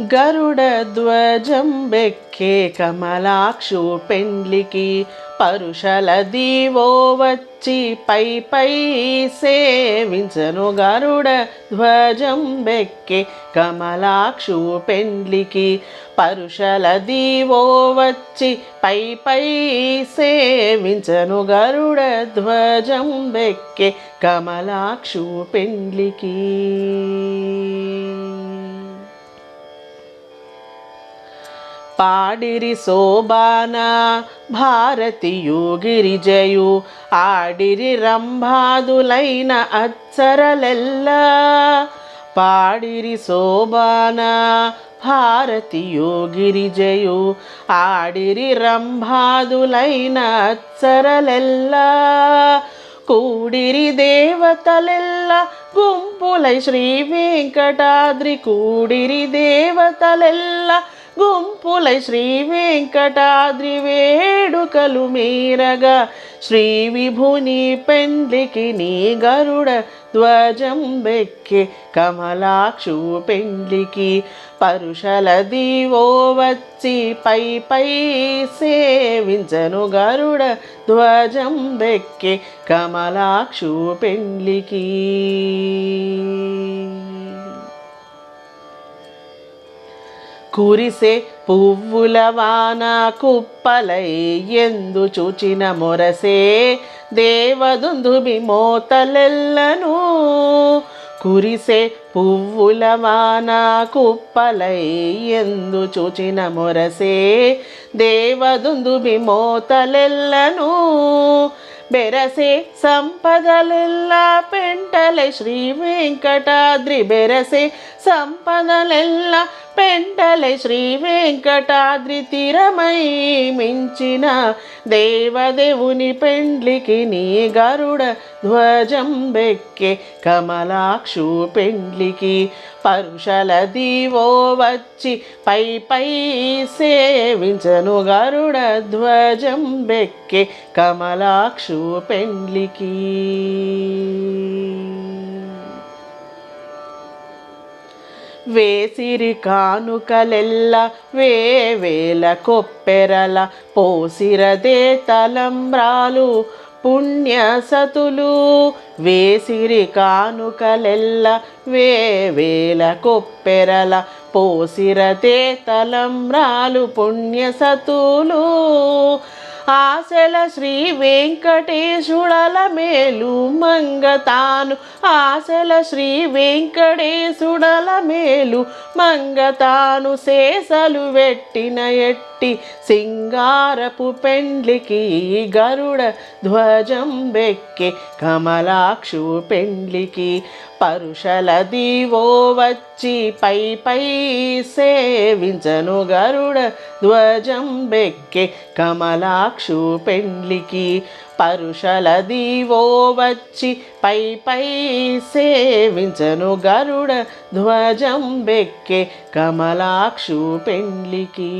గరుడ ధ్వజం బెక్కే కమలాక్షు పెండ్లికి పరుషల దీవో వచ్చి పై పై సేవించను గరుడ ధ్వజం బెక్కే కమలాక్షు పెండ్లికి పరుషల దీవో వచ్చి పై పై సేవించను గరుడ ధ్వజం బెక్కే కమలాక్షు పెండ్లికి. పాడిరి శోభాన భారతియు గిరిజయు ఆడిరి రంభాదులైన అచ్చరలెల్లా పాడిరి శోభాన భారతియు గిరిజయు ఆడిరి రంభాదులైన అచ్చరలెల్లా కూడిరి దేవతలెల్ల గుంపులై శ్రీ వెంకటాద్రి కూడిరి దేవతలెల్ల. గుంపులై శ్రీ వెంకటాద్రి వేడుకలు మీరగా. శ్రీ విభుని పెండ్లికి నీ గరుడ ధ్వజం బెక్కి కమలాక్షు పెండ్లికి పరుషల దీవో వచ్చి పై పై సేవించను గరుడ ధ్వజం బెక్కి కమలాక్షు పెండ్లికి కురిసే పువ్వుల వాన కుప్పలై ఎందు చూచిన మొరసే దేవదుందుబి మోతలెల్లను కురిసే పువ్వుల వాన కుప్పలై ఎందు చూచిన మొరసే దేవదుందుబి మోతలెల్లను బెరసే సంపదలెల్లా పెంటలే శ్రీ వెంకటాద్రి. బెరసే సంపదలెల్లా పెండలే శ్రీ వెంకటాద్రి మించిన దేవదేవుని పెండ్లికి నీ గరుడ ధ్వజం బెక్కే కమలాక్షు పెండ్లికి పరుషల దీవో వచ్చి పై పై సేవించను గరుడ ధ్వజం బెక్కే కమలాక్షు పెండ్లికి. వేసిరి కానుకలెల్ల వేవేల కొప్పెరల పోసిరదే తలంబ్రాలు పుణ్యసతులు. వేసిరి కానుకలెల్ల వేవేల కొప్పెరల పోసిరతే తలంబ్రాలు పుణ్యసతులు. ఆశల శ్రీ వెంకటేశుడల మేలు మంగతాను. ఆశల శ్రీ వెంకటేశుడల మేలు మంగతాను. శేషలు వెట్టిన ఎట్టి సింగారపు పెండ్లికి గరుడ ధ్వజం బెక్కే కమలాక్షు పెండ్లికి పరుషల దీవో వచ్చి పై పై సేవించను గరుడ ధ్వజం బెక్కే కమలాక్షు పెండ్లికి. పరుషల దీవో వచ్చి పై పై సేవించను గరుడ ధ్వజం బెక్కే కమలాక్షు పెండ్లికి.